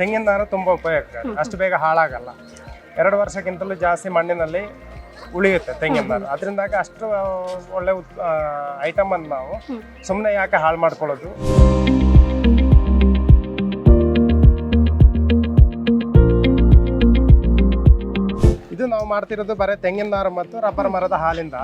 ತೆಂಗಿನ ನಾರು ತುಂಬ ಉಪಯೋಗ. ಅಷ್ಟು ಬೇಗ ಹಾಳಾಗಲ್ಲ. ಎರಡು ವರ್ಷಕ್ಕಿಂತಲೂ ಜಾಸ್ತಿ ಮಣ್ಣಿನಲ್ಲಿ ಉಳಿಯುತ್ತೆ ತೆಂಗಿನ ನಾರು ಅದರಿಂದಾಗಿ ಅಷ್ಟು ಒಳ್ಳೆ ಐಟಮ್ ಅನ್ನು ನಾವು ಸುಮ್ಮನೆ ಯಾಕೆ ಹಾಳು ಮಾಡ್ಕೊಳ್ಳೋದು? ಇದು ನಾವು ಮಾಡ್ತಿರೋದು ಬರೀ ತೆಂಗಿನ ನಾರು ಮತ್ತು ರಬ್ಬರ್ ಮರದ ಹಾಲಿಂದ.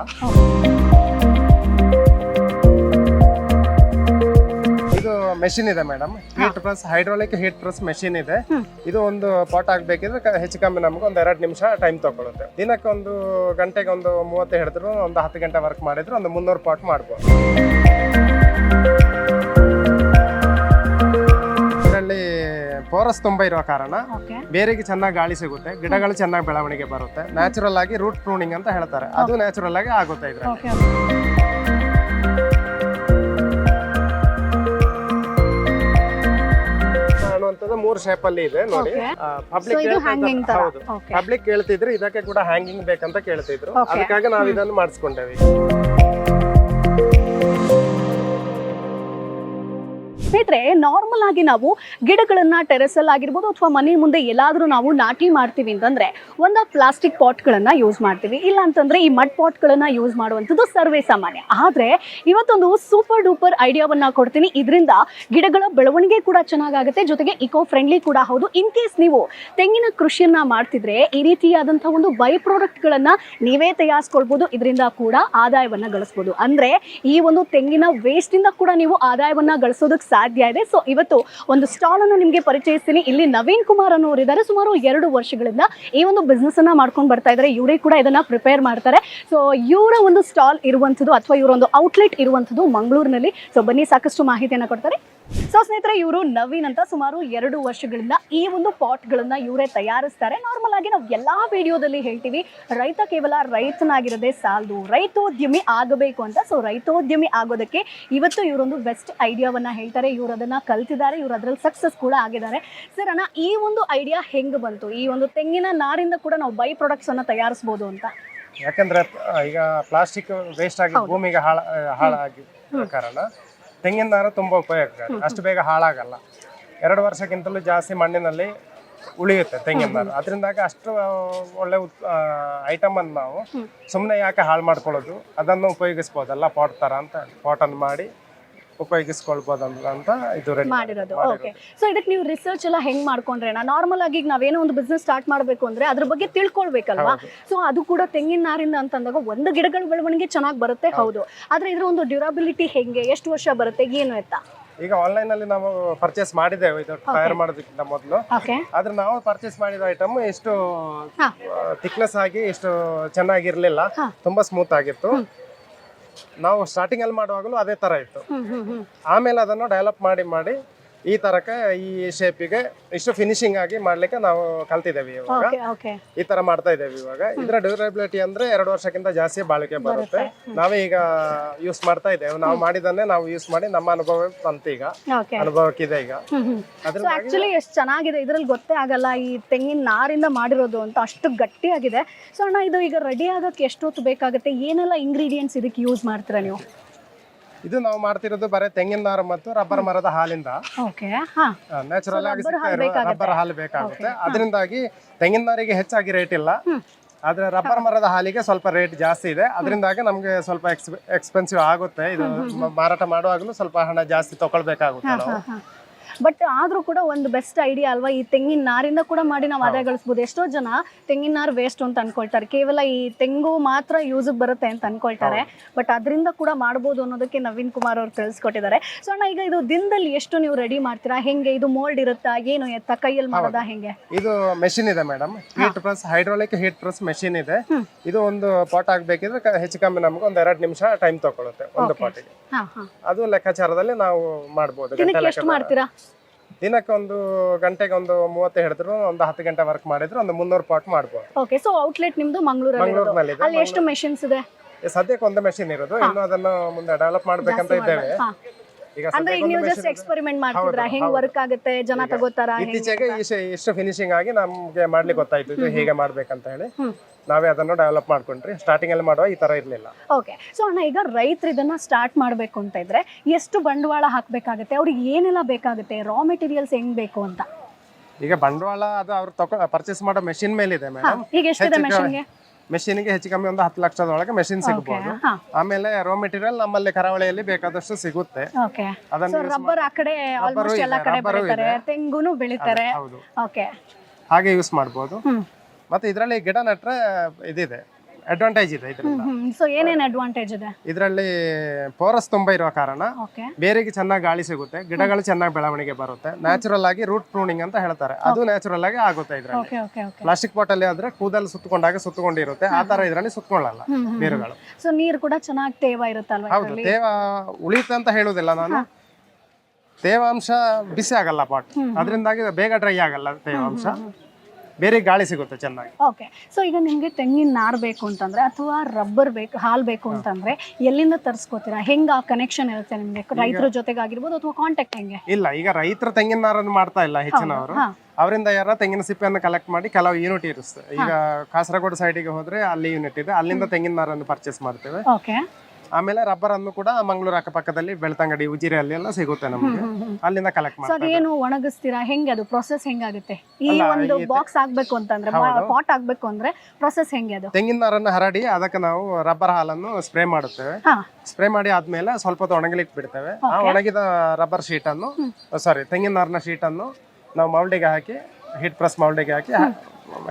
ಇದು ಮೆಷಿನ್ ಇದೆ madam heat press hydraulic heat press machine ಇದೆ. ಇದು ಒಂದು ಪಾಟ್ ಆಗ್ಬೇಕಿದ್ರೆ ಕ- ಹೆಚ್ಚು ಕಮ್ಮಿ ನಮ್ಗೆ ಒಂದು ಎರಡು ನಿಮಿಷ ಟೈಮ್ ತಗೊಳುತ್ತೆ. ದಿನಕ್ಕೆ ಒಂದು ಗಂಟೆಗೆ ಒಂದು ಮೂವತ್ತು ಹಿಡಿದ್ರು ಒಂದು ಹತ್ತು ಗಂಟೆ ವರ್ಕ್ ಮಾಡಿದ್ರು ಒಂದು ಮುನ್ನೂರು ಪಾಟ್ ಮಾಡ್ಬೋದು. ಇದರಲ್ಲಿ ಫೋರಸ್ ತುಂಬಾ ಇರೋ ಕಾರಣ ಓಕೆ ಬೇರಿಗೆ ಚೆನ್ನಾಗಿ ಗಾಳಿ ಸಿಗುತ್ತೆ ಗಿಡಗಳು ಚೆನ್ನಾಗಿ ಬೆಳವಣಿಗೆ ಬರುತ್ತೆ. ನ್ಯಾಚುರಲ್ ಆಗಿ ರೂಟ್ ಪ್ರೂನಿಂಗ್ ಅಂತ ಹೇಳ್ತಾರೆ. ಅದು ನ್ಯಾಚುರಲ್ ಆಗಿ ಆಗುತ್ತೆ ಇದ್ರೆ ಓಕೆ ಅನ್ನುವಂಥದ್ದು ಮೂರ್ ಶೇಪ್ ಅಲ್ಲಿ ಇದೆ ನೋಡಿ Okay. ಪಬ್ಲಿಕ್ So ಇದು hanging ತರ. ಹೌದು Okay. ಪಬ್ಲಿಕ್ ಕೇಳ್ತಿದ್ರು ಇದಕ್ಕೆ ಕೂಡ ಹ್ಯಾಂಗಿಂಗ್ ಬೇಕಂತ ಕೇಳ್ತಿದ್ರು. ಅದಕ್ಕಾಗಿ ನಾವು ಇದನ್ನು ಮಾಡಿಸ್ಕೊಂಡೇವೆ ಸ್ನೇಹಿತರೆ ನಾರ್ಮಲ್ ಆಗಿ ನಾವು ಗಿಡಗಳನ್ನು ಟೆರೆಸಲ್ಲಿ ಆಗಿರ್ಬೋದು ಅಥವಾ ಮನೆ ಮುಂದೆ ಎಲ್ಲಾದರೂ ನಾವು ನಾಟಿ ಮಾಡ್ತೀವಿ ಅಂತಂದ್ರೆ ಒಂದು ಪ್ಲಾಸ್ಟಿಕ್ ಪಾಟ್ಗಳನ್ನು ಯೂಸ್ ಮಾಡ್ತೀವಿ. ಇಲ್ಲ ಅಂತಂದ್ರೆ ಈ ಮಡ್ ಪಾಟ್ಗಳನ್ನು ಯೂಸ್ ಮಾಡುವಂಥದ್ದು ಸರ್ವೇ ಸಾಮಾನ್ಯ. ಆದ್ರೆ ಇವತ್ತೊಂದು ಸೂಪರ್ ಡೂಪರ್ ಐಡಿಯಾವನ್ನ ಕೊಡ್ತೀನಿ. ಇದರಿಂದ ಗಿಡಗಳ ಬೆಳವಣಿಗೆ ಕೂಡ ಚೆನ್ನಾಗಾಗುತ್ತೆ. ಜೊತೆಗೆ ಇಕೋ ಫ್ರೆಂಡ್ಲಿ ಕೂಡ ಹೌದು. ಇನ್ ಕೇಸ್ ನೀವು ತೆಂಗಿನ ಕೃಷಿಯನ್ನು ಮಾಡ್ತಿದ್ರೆ ಈ ರೀತಿಯಾದಂಥ ಒಂದು ಬೈ ಪ್ರಾಡಕ್ಟ್ಗಳನ್ನು ನೀವೇ ತಯಾರಿಸ್ಕೊಳ್ಬೋದು. ಇದರಿಂದ ಕೂಡ ಆದಾಯವನ್ನ ಗಳಿಸ್ಬೋದು. ಅಂದ್ರೆ ಈ ಒಂದು ತೆಂಗಿನ ವೇಸ್ಟ್ ಇಂದ ಕೂಡ ನೀವು ಆದಾಯವನ್ನ ಗಳಿಸೋದಕ್ಕೆ ಸಾಧ್ಯ ಇದೆ. ಸೊ ಇವತ್ತು ಒಂದು ಸ್ಟಾಲ್ ಅನ್ನು ನಿಮಗೆ ಪರಿಚಯಿಸ್ತೀನಿ. ಇಲ್ಲಿ ನವೀನ್ ಕುಮಾರ್ ಅನ್ನೋರು ಇದ್ದಾರೆ ಸುಮಾರು ಎರಡು ವರ್ಷಗಳಿಂದ ಈ ಒಂದು ಬಿಸ್ನೆಸ್ ಅನ್ನ ಮಾಡ್ಕೊಂಡು ಬರ್ತಾ ಇದ್ದಾರೆ ಇವರೇ ಕೂಡ ಇದನ್ನ ಪ್ರಿಪೇರ್ ಮಾಡ್ತಾರೆ. ಸೊ ಇವರ ಒಂದು ಸ್ಟಾಲ್ ಇರುವಂಥದ್ದು ಅಥವಾ ಇವರ ಒಂದು ಔಟ್ಲೆಟ್ ಇರುವಂಥದ್ದು ಮಂಗಳೂರಿನಲ್ಲಿ. ಸೊ ಬನ್ನಿ, ಸಾಕಷ್ಟು ಮಾಹಿತಿಯನ್ನ ಕೊಡ್ತಾರೆ. ಸೊ ಸ್ನೇಹಿತರೆ ಇವರು ನವೀನ್ ಅಂತ ಸುಮಾರು ಎರಡು ವರ್ಷಗಳಿಂದ ಈ ಒಂದು ಪಾಟ್ಗಳನ್ನ ಇವರೇ ತಯಾರಿಸ್ತಾರೆ. ನಾರ್ಮಲ್ ಆಗಿ ನಾವು ಎಲ್ಲಾ ವಿಡಿಯೋದಲ್ಲಿ ಹೇಳ್ತೀವಿ ರೈತ ಕೇವಲ ರೈತನಾಗಿರದೆ ಸಾಲದು ರೈತೋದ್ಯಮಿ ಆಗಬೇಕು ಅಂತ. ಸೊ ರೈತೋದ್ಯಮಿ ಆಗೋದಕ್ಕೆ ಇವತ್ತು ಇವರೊಂದು ಬೆಸ್ಟ್ ಐಡಿಯಾವನ್ನ ಹೇಳ್ತಾರೆ. ಇವರು ಅದನ್ನ ಕಲ್ತಿದ್ದಾರೆ ಇವರು ಅದ್ರಲ್ಲಿ ಸಕ್ಸಸ್ ಕೂಡ ಆಗಿದ್ದಾರೆ. ಸರ್ ಅಣ್ಣ ಈ ಒಂದು ಐಡಿಯಾ ಹೆಂಗ್ ಬಂತು? ಈ ಒಂದು ತೆಂಗಿನ ನಾರಿಂದ ಕೂಡ ನಾವು ಬೈ ಪ್ರಾಡಕ್ಟ್ಸ್ ಅನ್ನ ತಯಾರಿಸಬಹುದು ಅಂತ. ಯಾಕಂದ್ರೆ ಈಗ ಪ್ಲಾಸ್ಟಿಕ್ ವೇಸ್ಟ್ ಆಗಿ ಭೂಮಿಗೆ ಹಾಳ ಹಾಳಾಗಿ ಕಾರಣ ತೆಂಗಿನ ನಾರು ತುಂಬ ಉಪಯೋಗ ಅಷ್ಟು ಬೇಗ ಹಾಳಾಗಲ್ಲ. ಎರಡು ವರ್ಷಕ್ಕಿಂತಲೂ ಜಾಸ್ತಿ ಮಣ್ಣಿನಲ್ಲಿ ಉಳಿಯುತ್ತೆ ತೆಂಗಿನ ನಾರು ಅದರಿಂದಾಗಿ ಅಷ್ಟು ಒಳ್ಳೆ ಉತ್ ಐಟಮ್ ಅನ್ನು ನಾವು ಸುಮ್ಮನೆ ಯಾಕೆ ಹಾಳು ಮಾಡ್ಕೊಳ್ಳೋದು? ಅದನ್ನು ಉಪಯೋಗಿಸ್ಬೋದಲ್ಲ ಪಾಟ್ ಥರ ಅಂತ ಪಾಟನ್ನು ಮಾಡಿ ಉಪಯೋಗಿಸ್ಕೊಳ್ಬೋದು ಅಂತ ಇದು ರೆಡಿ ಮಾಡಿರೋದು. ಓಕೆ ಸೊ ಇದಕ್ಕೆ ನೀವು ರಿಸರ್ಚ್ ಎಲ್ಲ ಹೆಂಗ್ ಮಾಡ್ಕೊಂಡ್ರೆ ನಾರ್ಮಲ್ ಆಗಿ ಈಗ ನಾವೇನೋ ಒಂದು ಬಿಸ್ನೆಸ್ ಸ್ಟಾರ್ಟ್ ಮಾಡಬೇಕು ಅಂದ್ರೆ ಅದ್ರ ಬಗ್ಗೆ ತಿಳ್ಕೊಳ್ಬೇಕಲ್ವಾ? ಸೊ ಅದು ಕೂಡ ತೆಂಗಿನ ನಾರಿಂದ ಅಂತಂದಾಗ ಒಂದು ಗಿಡಗಳ ಬೆಳವಣಿಗೆ ಚೆನ್ನಾಗಿ ಬರುತ್ತೆ ಹೌದು. ಆದ್ರೆ ಇದ್ರ ಒಂದು ಡ್ಯೂರಬಿಲಿಟಿ ಹೆಂಗೆ? ಎಷ್ಟು ವರ್ಷ ಬರುತ್ತೆ? ಏನು ಎತ್ತ ಈಗ ಆನ್ಲೈನ್ ಅಲ್ಲಿ ನಾವು ಪರ್ಚೇಸ್ ಮಾಡಿದ್ದೇವೆ. ಇದು ತಯಾರು ಮಾಡೋದಕ್ಕಿಂತ ಮೊದಲು. ಓಕೆ ಆದ್ರೆ ನಾವು ಪರ್ಚೇಸ್ ಮಾಡಿದ ಐಟಮ್ ಎಷ್ಟು ಹಾ. ಥಿಕ್ನೆಸ್ ಆಗಿ ಎಷ್ಟು ಚೆನ್ನಾಗಿರ್ಲಿಲ್ಲ. ಹಾ. ತುಂಬಾ ಸ್ಮೂತ್ ಆಗಿತ್ತು. ನಾವು ಸ್ಟಾರ್ಟಿಂಗ್ ಅಲ್ಲಿ ಮಾಡುವಾಗಲೂ ಅದೇ ತರ ಇತ್ತು. ಆಮೇಲೆ ಅದನ್ನು ಡೆವಲಪ್ ಮಾಡಿ ಮಾಡಿ ಈ ತರಕ ಈ ಶೇಪಿಗೆ ಇಷ್ಟು ಫಿನಿಶಿಂಗ್ ಆಗಿ ಮಾಡ್ಲಿಕ್ಕೆ ನಾವು ಕಲ್ತಿದ್ದೇವೆ ಇವಾಗ. ಓಕೆ ಈ ತರ ಮಾಡ್ತಾ ಇದ್ದೇವೆ ಇವಾಗ. ಇದರ ಡ್ಯೂರಬಿಲಿಟಿ ಅಂದ್ರೆ ಎರಡು ವರ್ಷಕ್ಕಿಂತ ಜಾಸ್ತಿ ಬಾಳಿಕೆ ಬರುತ್ತೆ. ನಾವೇ ಈಗ ಯೂಸ್ ಮಾಡ್ತಾ ಇದ್ದೇವೆ. ನಾವು ಮಾಡಿದನ್ನೇ ನಾವು ಯೂಸ್ ಮಾಡಿ ನಮ್ಮ ಅನುಭವ ಬಂತು ಈಗ. ಓಕೆ ಅನುಭವಕ್ಕಿದೆ ಈಗ. ಸೊ ಆಕ್ಚುಲಿ ಎಷ್ಟು ಚೆನ್ನಾಗಿದೆ. ಇದ್ರಲ್ಲಿ ಗೊತ್ತೇ ಆಗಲ್ಲ. ಈ ತೆಂಗಿನ ನಾರಿಂದ ಮಾಡಿರೋದು ಅಂತ ಅಷ್ಟು ಗಟ್ಟಿಯಾಗಿದೆ. ಸೊ ಅಣ್ಣ ಇದು ಈಗ ರೆಡಿ ಆಗಕ್ಕೆ ಎಷ್ಟೊತ್ತು ಬೇಕಾಗುತ್ತೆ? ಏನೆಲ್ಲ ಇಂಗ್ರೀಡಿಯೆಂಟ್ಸ್ ಇದಕ್ಕೆ ಯೂಸ್ ಮಾಡ್ತೀರಾ ನೀವು? ಇದು ನಾವು ಮಾಡ್ತಿರೋದು ಬರೀ ತೆಂಗಿನ ನಾರು ಮತ್ತು ರಬ್ಬರ್ ಮರದ ಹಾಲಿಂದ. ಓಕೆ ಹಾ. ನ್ಯಾಚುರಲ್ ಆಗಿ rubber ಸಿಗ್ತಾ ಇರೋ ರಬ್ಬರ್ ಹಾಲು ಬೇಕಾಗುತ್ತೆ. ಅದರಿಂದಾಗಿ ತೆಂಗಿನ ನಾರಿಗೆ ಹೆಚ್ಚಾಗಿ ರೇಟ್ ಇಲ್ಲ. ಆದ್ರೆ ರಬ್ಬರ್ ಮರದ ಹಾಲಿಗೆ ಸ್ವಲ್ಪ ರೇಟ್ ಜಾಸ್ತಿ ಇದೆ. ಅದರಿಂದಾಗಿ ನಮ್ಗೆ ಸ್ವಲ್ಪ ಎಕ್ಸ್ಪೆನ್ಸಿವ್ ಆಗುತ್ತೆ. ಇದು ಮಾರಾಟ ಮಾಡುವಾಗಲೂ ಸ್ವಲ್ಪ ಹಣ ಜಾಸ್ತಿ ತಗೊಳ್ಬೇಕಾಗುತ್ತೆ ನಾವು. ಬಟ್ ಆದ್ರೂ ಕೂಡ ಒಂದು ಬೆಸ್ಟ್ ಐಡಿಯಾ ಅಲ್ವಾ ಈ ತೆಂಗಿನ ನಾರಿಂದ ಕೂಡ ಮಾಡಿ ನಾವು ಆದಾಯ ಗಳಿಸ್ಬೋದು. ಎಷ್ಟೋ ಜನ ತೆಂಗಿನ ನಾರು ವೇಸ್ಟ್ ಅಂತ ಅನ್ಕೊಳ್ತಾರೆ. ಕೇವಲ ಈ ತೆಂಗು ಮಾತ್ರ ಯೂಸ್ ಬರುತ್ತೆ ಅಂತ ಅನ್ಕೊಳ್ತಾರೆ. ಬಟ್ ಅದರಿಂದ ಕೂಡ ಮಾಡ್ಬೋದು ಅನ್ನೋದಕ್ಕೆ ನವೀನ್ ಕುಮಾರ್ ಅವರು ತಿಳಿಸ್ಕೊಟ್ಟಿದ್ದಾರೆ. ಸೊ ಅಣ್ಣ ಈಗ ಇದು ದಿನದಲ್ಲಿ ಎಷ್ಟು ನೀವು ರೆಡಿ ಮಾಡ್ತೀರಾ? ಹೆಂಗೆ? ಇದು ಮೋಲ್ಡ್ ಇರುತ್ತಾ? ಏನು ಎತ್ತ? ಕೈಯಲ್ಲಿ ಮಾಡೋದಾ ಹೆಂಗೆ? ಇದು ಮೆಷಿನ್ ಇದೆ madam heat press hydraulic heat press machine ಇದೆ. ಇದು ಒಂದು ಪಾಟ್ ಆಗ್ಬೇಕಿದ್ರೆ ಹೆಚ್ಚು ಕಮ್ಮಿ ನಮ್ಗೆ ಒಂದ್ ಎರಡು ನಿಮಿಷ ಟೈಮ್ ತಗೊಳುತ್ತೆ ಒಂದು ಪಾಟಿಗೆ ಅದು ಲೆಕ್ಕಾಚಾರದಲ್ಲಿ ನಾವು ಮಾಡ್ಬೋದು. ಎಷ್ಟು ಮಾಡ್ತೀರಾ? ದಿನಕ್ಕೆ ಒಂದು ಗಂಟೆಗೆ ಒಂದು ಮೂವತ್ತು ಹಿಡಿದ್ರು ಒಂದು ಹತ್ತು ಗಂಟೆ ವರ್ಕ್ ಮಾಡಿದ್ರು ಒಂದು ಮುನ್ನೂರು ಪಾಟ್ ಮಾಡ್ಬೋದು. ಓಕೆ ಸೊ ಔಟ್ಲೆಟ್ ನಿಮ್ದು ಮಂಗಳೂರಲ್ಲಿ ಇರೋದು ಮಂಗಳೂರಿನಲ್ಲಿದೆ ಅಲ್ಲಿ ಎಷ್ಟು ಮೆಷಿನ್ಸ್ ಇದೆ? ಸದ್ಯಕ್ಕೆ ಒಂದು ಮೆಷಿನ್ ಇರೋದು ಇನ್ನು ಅದನ್ನು ಮುಂದೆ ಡೆವಲಪ್ ಮಾಡ್ಬೇಕಂತ ಇದ್ದೇವೆ. ಅಂದ್ರೆ ಈಗ ನೀವು ಜಸ್ಟ್ ಎಕ್ಸ್ಪೆರಿಮೆಂಟ್ ಮಾಡ್ತಿದ್ರಾ ಹೆಂಗ್ ವರ್ಕ್ ಆಗುತ್ತೆ ಜನ ತಗೋತಾರ ಇತ್ತೀಚೆಗೆ ಇಷ್ಟು ಫಿನಿಶಿಂಗ್ ಆಗಿ ನಮ್ಗೆ ಮಾಡ್ಲಿಕ್ಕೆ ಗೊತ್ತಾಯ್ತು ಇದು ಹೇಗೆ ಮಾಡ್ಬೇಕಂತ ಹೇಳಿ. ನಾವೇ ಅದನ್ನು ಡೆವಲಪ್ ಮಾಡ್ಕೊಂಡ್ರಿ. ಸ್ಟಾರ್ಟಿಂಗ್ ಅಲ್ಲಿ ಮಾಡುವ ಈ ತರ ಇರ್ಲಿಲ್ಲ. ಓಕೆ ಸೊ ಅಣ್ಣ ಈಗ ರೈತರು ಇದನ್ನ ಸ್ಟಾರ್ಟ್ ಮಾಡಬೇಕು ಅಂತ ಇದ್ರೆ ಎಷ್ಟು ಬಂಡವಾಳ ಹಾಕ್ಬೇಕಾಗುತ್ತೆ? ಅವ್ರಿಗೆ ಏನೆಲ್ಲ ಬೇಕಾಗುತ್ತೆ? ರಾ ಮೆಟೀರಿಯಲ್ಸ್ ಹೆಂಗ್ ಬೇಕು ಅಂತ? ಈಗ ಬಂಡವಾಳ ಅದು ಅವ್ರು ತಗೋ ಪರ್ಚೇಸ್ ಮಾಡೋ ಮೆಷಿನ್ ಮೇಲಿದೆ ಇದೆ ಮೇಡಮ್ ಈಗ ಎಷ್ಟಿದೆ ಮೆಷಿನ್ಗೆ ಮೆಷಿನ್ಗೆ ಹೆಚ್ಚು ಕಮ್ಮಿ ಒಂದು ಹತ್ತು ಲಕ್ಷದೊಳಗೆ ಮೆಷಿನ್ ಸಿಗಬಹುದು ಆಮೇಲೆ ರಾ ಮೆಟೀರಿಯಲ್ ನಮ್ಮಲ್ಲಿ ಕರಾವಳಿಯಲ್ಲಿ ಬೇಕಾದಷ್ಟು ಸಿಗುತ್ತೆ. ಅದನ್ನ ರಬ್ಬರ್ ಆ ಕಡೆ ಆಲ್ಮೋಸ್ಟ್ ಎಲ್ಲ ಕಡೆ ಬೆಳಿತಾರೆ. ತೆಂಗುನು ಬೆಳಿತಾರೆ. ಹೌದು. ಓಕೆ ಹಾಗೆ ಯೂಸ್ ಮಾಡಬಹುದು ಮತ್ತೆ ಇದರಲ್ಲಿ ಗಿಡ ನೆಟ್ರೆ ಇದಿದೆ. ಅಡ್ವಾಂಟೇಜ್ ಇದೆ ಇದರಿಂದ. ಹ್ಮ್ ಸೊ ಏನೇನ್ ಅಡ್ವಾಂಟೇಜ್ ಇದೆ? ಇದರಲ್ಲಿ ಪೋರಸ್ ತುಂಬಾ ಇರುವ ಕಾರಣ ಓಕೆ ಬೇರಿಗೆ ಚೆನ್ನಾಗಿ ಗಾಳಿ ಸಿಗುತ್ತೆ ಗಿಡಗಳು ಚೆನ್ನಾಗಿ ಬೆಳವಣಿಗೆ ಬರುತ್ತೆ ನ್ಯಾಚುರಲ್ ಆಗಿ ರೂಟ್ ಪ್ರೂನಿಂಗ್ ಅಂತ ಹೇಳ್ತಾರೆ. ಅದು ನ್ಯಾಚುರಲ್ ಆಗಿ ಆಗುತ್ತೆ ಇದ್ರಲ್ಲಿ. Okay okay okay plastic pot ಅಲ್ಲಿ ಆದ್ರೆ ಕೂದಲು ಸುತ್ತಕೊಂಡಾಗ ಸುತ್ತಕೊಂಡಿರುತ್ತೆ ಆ ತರ ಇದರಲ್ಲಿ ಸುತ್ತಕೊಳ್ಳಲ್ಲ ಬೇರುಗಳು. ಸೊ ನೀರು ಕೂಡ ಚೆನ್ನಾಗಿ ತೇವ ಇರುತ್ತಲ್ವಾ ಹೌದು ಇದರಲ್ಲಿ? ತೇವ ಉಳಿತ ಅಂತ ಹೇಳುವುದಿಲ್ಲ ನಾನು. ತೇವಾಂಶ ಬಿಸಿ ಆಗಲ್ಲ ಪಾಟ್ ಅದರಿಂದಾಗಿ ಬೇಗ ಡ್ರೈ ಆಗಲ್ಲ ತೇವಾಂಶ. ಬೇರೆ ಗಾಳಿ ಸಿಗುತ್ತೆ ಚೆನ್ನಾಗಿ. ಓಕೆ. ಸೊ ಈಗ ನಿಮಗೆ ತೆಂಗಿನ ನಾರ್ ಬೇಕು ಅಂತಂದ್ರೆ ಅಥವಾ ರಬ್ಬರ್ ಬೇಕು ಹಾಲ್ ಬೇಕು ಅಂತಂದ್ರೆ ಎಲ್ಲಿಂದ ತರಿಸ್ಕೋತೀರಾ? ಹೆಂಗ ಆ ಕನೆಕ್ಷನ್ ಇರುತ್ತೆ ನಿಮ್ಗೆ? ರೈತರ ಜೊತೆಗಾಗಿರ್ಬೋದು ಅಥವಾ ಕಾಂಟ್ಯಾಕ್ಟ್ ಹೆಂಗೆ? ಇಲ್ಲ ಈಗ ರೈತರ ತೆಂಗಿನ ನಾರನ್ನು ಮಾಡ್ತಾ ಇಲ್ಲ ಹೆಚ್ಚಿನವರು. ಅವರಿಂದ ಯಾರ ತೆಂಗಿನ ಸಿಪ್ಪೆಯನ್ನು ಕಲೆಕ್ಟ್ ಮಾಡಿ ಕೆಲವು ಯೂನಿಟ್ ಇರುತ್ತೆ ಈಗ ಕಾಸರಗೋಡು ಸೈಡಿಗೆ ಹೋದ್ರೆ ಅಲ್ಲಿ ಯೂನಿಟ್ ಇದೆ. ಅಲ್ಲಿಂದ ತೆಂಗಿನ ನಾರನ್ನು ಪರ್ಚೇಸ್ ಮಾಡ್ತೇವೆ. ಓಕೆ. ಆಮೇಲೆ ರಬ್ಬರ್ ಅನ್ನು ಕೂಡ ಮಂಗಳೂರು ಅಕ್ಕಪಕ್ಕದಲ್ಲಿ ಬೆಳ್ತಂಗಡಿ ಉಜಿರೆ ಅಲ್ಲಿ ಎಲ್ಲ ಸಿಗುತ್ತೆ ನಮಗೆ. ಅಲ್ಲಿಂದ ಕಲೆಕ್ಟ್ ಸೊ ಮಾಡ್ತೇವೆ ಅದೇನು ಒಣಗಿಸ್ತೀರಾ? ಹೆಂಗೆ ಅದು? ಪ್ರೊಸೆಸ್ ಹೆಂಗಾಗುತ್ತೆ ಈ ಒಂದು ಬಾಕ್ಸ್ ಆಗ್ಬೇಕು ಅಂತಂದ್ರೆ ಪಾಟ್ ಆಗ್ಬೇಕು ಅಂದ್ರೆ ಪ್ರೊಸೆಸ್ ಹೆಂಗೆ ಅದು? ತೆಂಗಿನ ನಾರನ್ನು ಹರಡಿ ಅದಕ್ಕೆ ನಾವು ರಬ್ಬರ್ ಹಾಲನ್ನು ಸ್ಪ್ರೇ ಮಾಡುತ್ತೇವೆ. ಹಾ. ಸ್ಪ್ರೇ ಮಾಡಿ ಆದ್ಮೇಲೆ ಸ್ವಲ್ಪ ಹೊತ್ತು ಒಣಗಲಿಕ್ಕೆ ಬಿಡ್ತೇವೆ ಆ ಒಣಗಿದ ರಬ್ಬರ್ ಶೀಟ್ ಅನ್ನು ಸಾರಿ ತೆಂಗಿನ ನಾರಿನ ಶೀಟ್ ಅನ್ನು ನಾವು ಮೌಲ್ಡಿಗೆ ಹಾಕಿ ಹಿಟ್ ಪ್ರೆಸ್ ಮೌಲ್ಡಿಗೆ ಹಾಕಿ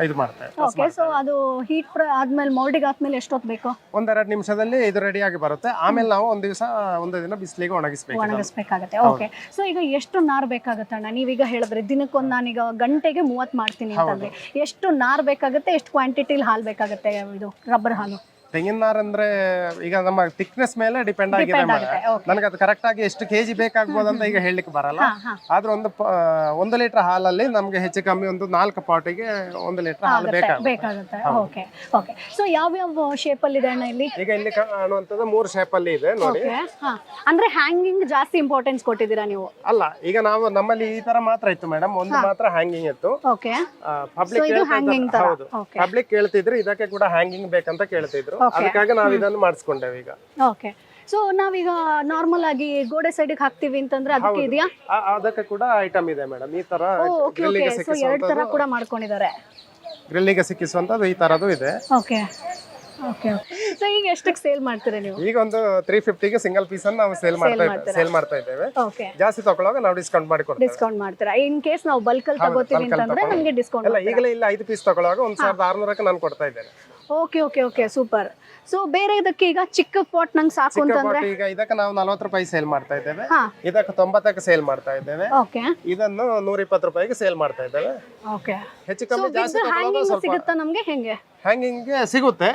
ಇದು ಮಾಡ್ತೇವೆ ಓಕೆ ಸೊ ಅದು ಹೀಟ್ ಆದ್ಮೇಲೆ ಮೌಲ್ಡಿಗೆ ಆದ್ಮೇಲೆ ಎಷ್ಟೊತ್ತು ಬೇಕು? ಒಂದೆರಡು ನಿಮಿಷದಲ್ಲಿ ಇದು ರೆಡಿಯಾಗಿ ಬರುತ್ತೆ. ಆಮೇಲೆ ನಾವು ಒಂದು ದಿವಸ ಒಂದು ದಿನ ಬಿಸಿಲಿಗೆ ಒಣಗಿಸ್ಬೇಕು. ಒಣಗಿಸ್ಬೇಕಾಗತ್ತೆ. ಓಕೆ ಸೊ ಈಗ ಎಷ್ಟು ನಾರ್ ಬೇಕಾಗುತ್ತೆ ಅಣ್ಣ? ನೀವೀಗ ಹೇಳಿದ್ರೆ ದಿನಕ್ಕೊಂದು ನಾನೀಗ ಗಂಟೆಗೆ ಮೂವತ್ ಮಾಡ್ತೀನಿ ಅಂತಂದ್ರೆ. ಎಷ್ಟು ನಾರ್ ಬೇಕಾಗುತ್ತೆ ಎಷ್ಟು ಕ್ವಾಂಟಿಟಿಲಿ ಹಾಲು ಬೇಕಾಗುತ್ತೆ ಇದು ರಬ್ಬರ್ ಹಾಲು? ತೆಂಗಿನ ನಾರು ಅಂದ್ರೆ ಈಗ ನಮ್ಮ ಥಿಕ್ನೆಸ್ ಮೇಲೆ ಡಿಪೆಂಡ್ ಆಗಿದೆ ನನಗೆ ಅದು ಕರೆಕ್ಟ್ ಆಗಿ ಎಷ್ಟು ಕೆಜಿ ಬೇಕಾಗ್ಬೋದು ಅಂತ ಈಗ ಹೇಳಲಿಕ್ಕೆ ಬರಲ್ಲ. ಆದ್ರೆ ಒಂದು ಒಂದು ಲೀಟರ್ ಹಾಲಲ್ಲಿ ನಮ್ಗೆ ಹೆಚ್ಚು ಕಮ್ಮಿ ಒಂದು ನಾಲ್ಕು ಪಾಟಿಗೆ ಒಂದು ಲೀಟರ್ ಹಾಲು ಬೇಕಾಗುತ್ತೆ. ಓಕೆ ಓಕೆ ಸೊ ಯಾವ ಶೇಪ್ ಅಲ್ಲಿ ಇದೆ ಅಣ್ಣ ಇಲ್ಲಿ? ಈಗ ಇಲ್ಲಿ ಕಾಣುವಂಥದ್ದು ಮೂರು ಶೇಪ್ ಅಲ್ಲಿ ಇದೆ ನೋಡಿ. ಅಂದ್ರೆ ಹ್ಯಾಂಗಿಂಗ್ ಜಾಸ್ತಿ ಇಂಪಾರ್ಟೆನ್ಸ್ ಕೊಟ್ಟಿದ್ದೀರಾ ನೀವು? ಅಲ್ಲ ಈಗ ನಾವು ನಮ್ಮಲ್ಲಿ ಈ ತರ ಮಾತ್ರ ಇತ್ತು ಮೇಡಮ್ ಒಂದು ಮಾತ್ರ ಹ್ಯಾಂಗಿಂಗ್ ಇತ್ತು. ಓಕೆ ಪಬ್ಲಿಕ್ ಹ್ಯಾಂಗಿಂಗ್ ಹೌದು. ಪಬ್ಲಿಕ್ ಕೇಳ್ತಿದ್ರು ಇದಕ್ಕೆ ಕೂಡ ಹ್ಯಾಂಗಿಂಗ್ ಬೇಕಂತ ಕೇಳ್ತಿದ್ರು. ಅದಕ್ಕಾಗಿ ನಾವು ಇದನ್ನು ಮಾಡಿಸ್ಕೊಂಡೇವೆ ಈಗ. ಓಕೆ ಸೊ ನಾವೀಗ ನಾರ್ಮಲ್ ಆಗಿ ಗೋಡೆ ಸೈಡ್ ಹಾಕ್ತಿವಿ ಅಂತಂದ್ರೆ ಅದಕ್ಕೆ ಇದೆಯಾ? ಅದಕ್ಕೆ ಕೂಡ ಐಟಮ್ ಇದೆ ಮೇಡಮ್ ಈ ತರ ಗ್ರಿಲ್ಲಿಗೆ ಸೊ ಎರಡ್ ತರ ಕೂಡ ಮಾಡ್ಕೊಂಡಿದ್ದಾರೆ. ಗ್ರಿಲ್ಲಿಗೆ ಸಿಕ್ಕಿಸುವಂತದ್ದು ಈ ತರದು ಇದೆ. ಓಕೆ ಓಕೆ ಸೊ ಈಗ ಎಷ್ಟಕ್ಕೆ ಸೇಲ್ ಮಾಡ್ತೀರಾ ನೀವು? ಈಗ ಒಂದು ತ್ರೀ ಫಿಫ್ಟಿಗೆ ಸಿಂಗಲ್ ಪೀಸ್ ಅನ್ನು ನಾವು ಸೇಲ್ ಮಾಡ್ತಾ ಇದ್ದೇವೆ ಸೇಲ್ ಮಾಡ್ತಾ ಇದ್ದೇವೆ. ಜಾಸ್ತಿ ತಗೊಳ್ಳುವಾಗ ನಾವು ಡಿಸ್ಕೌಂಟ್ ಮಾಡಿ ಕೊಡ್ತೇವೆ ಡಿಸ್ಕೌಂಟ್ ಮಾಡ್ತೀರಾ? ಇನ್ ಕೇಸ್ ನಾವು ಬಲ್ಕ್ ಅಲ್ಲಿ ತಗೋತೀವಿ ಅಂತಂದ್ರೆ. ನಮಗೆ ಡಿಸ್ಕೌಂಟ್ ಇಲ್ಲ ಈಗಲೇ ಇಲ್ಲ ಐದು ಪೀಸ್ ತಗೊಳ್ಳುವಾಗ ಒಂದ್ ಸಾವಿರದ ಆರ್ನೂರಕ್ಕೆ ನಾನು ಕೊಡ್ತಾ ಇದ್ದೇನೆ. Okay okay okay super so ಬೇರೆ ಇದಕ್ಕೆ ಈಗ ಚಿಕ್ಕ ಪಾಟ್ ನಂಗೆ ಸಾಕು ಚಿಕ್ಕ ಅಂತಂದ್ರೆ? ಈಗ ಇದಕ್ಕೆ ನಾವು ನಲ್ವತ್ತು ರೂಪಾಯಿ ಸೇಲ್ ಮಾಡ್ತಾ ಇದ್ದೇವೆ. ಹಾ. ಇದಕ್ಕೆ ತೊಂಬತ್ತಕ್ಕೆ ಸೇಲ್ ಮಾಡ್ತಾ ಇದ್ದೇವೆ. ಓಕೆ ಇದನ್ನು ನೂರ ಇಪ್ಪತ್ತು ರೂಪಾಯಿಗೆ ಸೇಲ್ ಮಾಡ್ತಾ ಇದ್ದೇವೆ. ಓಕೆ ಹೆಚ್ಚು ಸೊ ಕಮ್ಮಿ ಜಾಸ್ತಿ ತಗೊಳ್ಳೋದು ಹ್ಯಾಂಗಿಂಗ್ ಸ್ವಲ್ಪ ಸಿಗುತ್ತಾ ನಮ್ಗೆ? ಹೆಂಗೆ? ಹ್ಯಾಂಗಿಂಗ್ ಸಿಗುತ್ತೆ.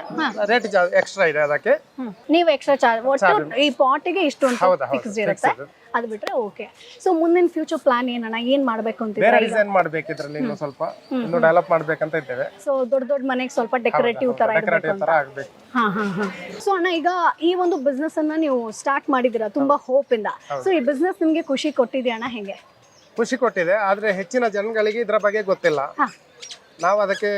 ರೇಟ್ ಎಕ್ಸ್ಟ್ರಾ ಇದೆ ಅದಕ್ಕೆ. ಹ್ಮ್. ನೀವು ಎಕ್ಸ್ಟ್ರಾ ಚಾರ್ಜ್ ಒಟ್ಟು ಈ ಪಾಟಿಗೆ ಇಷ್ಟು ಅಂತ ಹೌದಾ, ಹೌದು, ಫಿಕ್ಸ್ ಇರುತ್ತೆ. ಅದು ಬಿಟ್ರೆ ಓಕೆ ಸೊ ಮುಂದಿನ ಫ್ಯೂಚರ್ ಪ್ಲಾನ್ ಏನಣ್ಣ? ಏನ್ ಮಾಡ್ಬೇಕು ಬೇರೆ ಅಂತಿದ್ರೆ ಡಿಸೈನ್ ಮಾಡ್ಬೇಕು ಇದ್ರಲ್ಲಿ ಇನ್ನು ಸ್ವಲ್ಪ ಇನ್ನು ಡೆವಲಪ್ ಮಾಡ್ಬೇಕಂತ ಇದ್ದೇವೆ. ಸೊ ದೊಡ್ಡ ದೊಡ್ಡ ಮನೆಗೆ ಸ್ವಲ್ಪ ಡೆಕೋರೇಟಿವ್ ತರ ಡೆಕೋರೇಟಿವ್ ತರ ಆಗ್ಬೇಕು. ಹಾ ಹಾ ಹಾ. ಸೊ ಅಣ್ಣ ಈಗ ಈ ಒಂದು ಬಿಸ್ನೆಸ್ ಅನ್ನ ನೀವು ಸ್ಟಾರ್ಟ್ ಮಾಡಿದಿರ ತುಂಬಾ ಹೋಪ್ ಇಂದ. ಸೊ ಈ ಬಿಸ್ನೆಸ್ ನಿಮ್ಗೆ ಖುಷಿ ಕೊಟ್ಟಿದೆ ಅಣ್ಣ? ಹೆಂಗೆ? ಖುಷಿ ಕೊಟ್ಟಿದೆ ಆದ್ರೆ ಹೆಚ್ಚಿನ ಜನಗಳಿಗೆ ಇದ್ರ ಬಗ್ಗೆ ಗೊತ್ತಿಲ್ಲ. ಹಾ. ನಾವು ಅದಕ್ಕೆ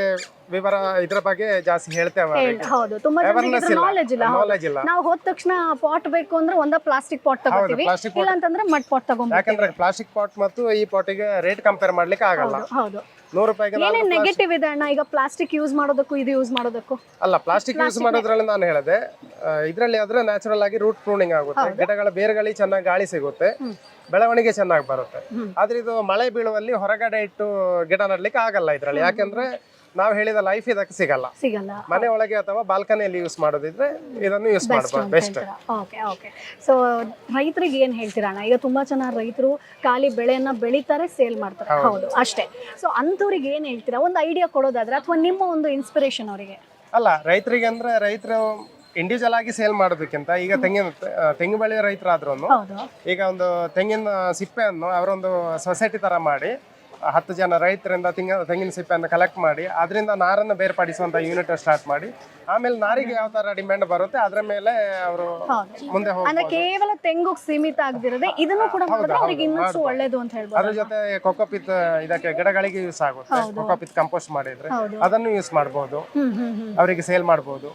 ವಿವರ ಇದ್ರ ಬಗ್ಗೆ ಜಾಸ್ತಿ ಹೇಳ್ತೇವೆ ಹೇಳ್- ಹೌದು. ತುಂಬಾ ಜನರಿಗೆ Awareness ಇಲ್ಲ. ನಾಲೆಜ್ ಇಲ್ಲ ಹೌದು. Knowledge ಇಲ್ಲ. ನಾವು ಹೋದ ತಕ್ಷಣ ಪಾಟ್ ಬೇಕು ಅಂದ್ರೆ ಒಂದ ಪ್ಲಾಸ್ಟಿಕ್ ಪಾಟ್ ತಗೋತೀವಿ. plastic ಇಲ್ಲ ಅಂತಂದ್ರೆ ಮಡ್ ಪಾಟ್ ತಗೊಂಡ್ಬಿಡ್ತೀವಿ. ಯಾಕಂದ್ರೆ ಪ್ಲಾಸ್ಟಿಕ್ ಪಾಟ್ ಮತ್ತು ಈ ಪಾಟಿಗೆ ರೇಟ್ ಕಂಪೇರ್ ಮಾಡ್ಲಿಕ್ಕೆ ಆಗಲ್ಲ. ಹೌದು. ನೂರು ರೂಪಾಯಿಗೆ ಏನೇನ್ ನೆಗೆಟಿವ್ ಇದೆ ಅಣ್ಣ? ಈಗ ಪ್ಲಾಸ್ಟಿಕ್ ಯೂಸ್ ಮಾಡೋದಕ್ಕೂ ಇದು ಯೂಸ್ ಮಾಡೋದಕ್ಕೂ? ಅಲ್ಲ ಪ್ಲಾಸ್ಟಿಕ್ ಯೂಸ್ ಮಾಡೋದ್ರಲ್ಲಿ ನಾನು ಹೇಳಿದೆ ಇದರಲ್ಲಿ ಆದ್ರೆ ನ್ಯಾಚುರಲ್ ಆಗಿ ರೂಟ್ ಪ್ರೂನಿಂಗ್ ಆಗುತ್ತೆ. ಗಿಡಗಳ ಬೇರುಗಳಿಗೆ ಚೆನ್ನಾಗಿ ಗಾಳಿ ಸಿಗುತ್ತೆ. ಬೆಳವಣಿಗೆ ಚೆನ್ನಾಗಿ ಬರುತ್ತೆ. ಆದ್ರೆ ಇದು ಮಳೆ ಬೀಳುವಲ್ಲಿ ಹೊರಗಡೆ ಇಟ್ಟು ಗಿಡ ನೆಡ್ಲಿಕ್ಕೆ ಆಗಲ್ಲ ಇದ್ರಲ್ಲಿ. ಯಾಕಂದ್ರೆ ನಾವು ಹೇಳಿದ ಲೈಫ್ ಇದಕ್ಕೆ ಸಿಗಲ್ಲ. ಸಿಗಲ್ಲ. ಮನೆ ಒಳಗೆ ಅಥವಾ ಬಾಲ್ಕನಿಯಲ್ಲಿ ಯೂಸ್ ಮಾಡೋದಿದ್ರೆ ಇದನ್ನು ಯೂಸ್ ಮಾಡಬಹುದು ಬೆಸ್ಟ್ ಓಕೆ ಓಕೆ ಸೊ ರೈತರಿಗೆ ಏನು ಹೇಳ್ತೀರಾ ಅಣ್ಣ? ಈಗ ತುಂಬಾ ಜನ ರೈತರು ಖಾಲಿ ಬೆಳೆಯನ್ನ ಬೆಳಿತಾರೆ ಸೇಲ್ ಮಾಡ್ತಾರೆ. ಹೌದು. ಅಷ್ಟೇ. ಸೊ ಅಂಥವ್ರಿಗೆ ಏನ್ ಹೇಳ್ತೀರಾ? ಒಂದು ಐಡಿಯಾ ಕೊಡೋದಾದ್ರೆ ಅಥವಾ ನಿಮ್ಮ ಒಂದು ಇನ್ಸ್ಪಿರೇಷನ್ ಅವರಿಗೆ? ಅಲ್ಲ ರೈತರಿಗೆ ಅಂದ್ರೆ ರೈತರು ಇಂಡಿವಿಜುವಲ್ ಆಗಿ ಸೇಲ್ ಮಾಡೋದಕ್ಕಿಂತ ಈಗ ತೆಂಗಿನ ತೆಂಗಿನ ತೆಂಗು ಬೆಳೆಯೋ ರೈತರಾದ್ರೂ ಈಗ ಒಂದು ತೆಂಗಿನ ಸಿಪ್ಪೆಯನ್ನು ಅವರೊಂದು ಸೊಸೈಟಿ ತರ ಮಾಡಿ ಹತ್ತು ಜನ ರೈತರಿಂದ ತೆಂಗಿನ ತೆಂಗಿನ ಸಿಪ್ಪೆಯನ್ನು ಕಲೆಕ್ಟ್ ಮಾಡಿ ಅದರಿಂದ ನಾರನ್ನು ಬೇರ್ಪಡಿಸುವಂತ ಯೂನಿಟ್ ಸ್ಟಾರ್ಟ್ ಮಾಡಿ. ಆಮೇಲೆ ನಾರಿಗೆ ಯಾವ ತರ ಡಿಮ್ಯಾಂಡ್ ಬರುತ್ತೆ ಅದರ ಮೇಲೆ ಅವರು ಮುಂದೆ ಅಂದ್ರೆ ಕೇವಲ ತೆಂಗು ಸೀಮಿತ ಆಗದಿರದೆ ಇದನ್ನು ಕೂಡ ಮಾಡಿದ್ರೆ ಅವ್ರಿಗೆ ಇನ್ನಷ್ಟು ಒಳ್ಳೇದು ಅಂತ ಹೇಳ್ಬೋದು ಅದ್ರ ಜೊತೆ ಕೊಕೋಪಿತ್ ಇದಕ್ಕೆ ಗಿಡಗಳಿಗೆ ಯೂಸ್ ಆಗುತ್ತೆ. ಕೊಕೋಪಿತ್ ಕಂಪೋಸ್ಟ್ ಮಾಡಿದ್ರೆ ಅದನ್ನು ಯೂಸ್ ಮಾಡಬಹುದು ಅವರಿಗೆ ಸೇಲ್ ಮಾಡಬಹುದು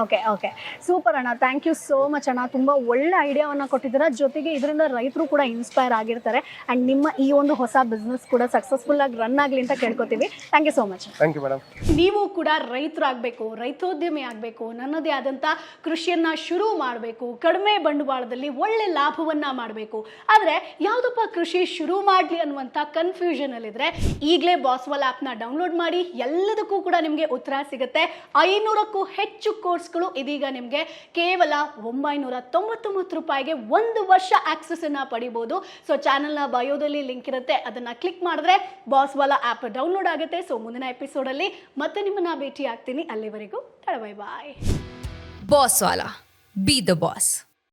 ಓಕೆ ಓಕೆ ಸೂಪರ್ ಅಣ್ಣ. ಥ್ಯಾಂಕ್ ಯು ಸೋ ಮಚ್ ಅಣ್ಣ. ತುಂಬ ಒಳ್ಳೆ ಐಡಿಯಾವನ್ನು ಕೊಟ್ಟಿದ್ದೀರ. ಜೊತೆಗೆ ಇದರಿಂದ ರೈತರು ಕೂಡ ಇನ್ಸ್ಪೈರ್ ಆಗಿರ್ತಾರೆ. ಆ್ಯಂಡ್ ನಿಮ್ಮ ಈ ಒಂದು ಹೊಸ ಬಿಸ್ನೆಸ್ ಕೂಡ ಸಕ್ಸಸ್ಫುಲ್ ಆಗಿ ರನ್ ಆಗಲಿ ಅಂತ ಕೇಳ್ಕೊತೀವಿ. Thank you so much thank you madam ನೀವು ಕೂಡ ರೈತರಾಗಬೇಕು ರೈತೋದ್ಯಮಿ ಆಗಬೇಕು ನನ್ನದೇ ಆದಂಥ ಕೃಷಿಯನ್ನ ಶುರು ಮಾಡಬೇಕು ಕಡಿಮೆ ಬಂಡವಾಳದಲ್ಲಿ ಒಳ್ಳೆ ಲಾಭವನ್ನ ಮಾಡಬೇಕು. ಆದರೆ ಯಾವುದಪ್ಪ ಕೃಷಿ ಶುರು ಮಾಡಲಿ ಅನ್ನುವಂಥ ಕನ್ಫ್ಯೂಷನಲ್ಲಿದ್ದರೆ ಈಗಲೇ ಬಾಸ್ವಾಲ್ ಆ್ಯಪ್ನ ಡೌನ್ಲೋಡ್ ಮಾಡಿ ಎಲ್ಲದಕ್ಕೂ ಕೂಡ ನಿಮಗೆ ಉತ್ತರ ಸಿಗುತ್ತೆ. ಐನೂರಕ್ಕೂ ಹೆಚ್ಚು ಕೋರ್ಸ್ಗಳು ಇದೀಗ ನಿಮಗೆ ಕೇವಲ ಒಂಬೈನೂರ ತೊಂಬತ್ತೊಂಬತ್ತು ರೂಪಾಯಿಗೆ ಒಂದು ವರ್ಷ ಆಕ್ಸೆಸ್ ಅನ್ನ ಪಡಿಬಹುದು ಸೊ ನ ಬಯೋದಲ್ಲಿ ಲಿಂಕ್ ಇರುತ್ತೆ. ಅದನ್ನ ಕ್ಲಿಕ್ ಮಾಡಿದ್ರೆ ಬಾಸ್ ಬಾಸ್ವಾಲಾ ಆ್ಯಪ್ ಡೌನ್ಲೋಡ್ ಆಗುತ್ತೆ. ಸೊ ಮುಂದಿನ ಎಪಿಸೋಡಲ್ಲಿ ಮತ್ತೆ ನಿಮ್ಮನ್ನ ಭೇಟಿ ಆಗ್ತೀನಿ ಅಲ್ಲಿವರೆಗೂ bye Bosswala B the boss.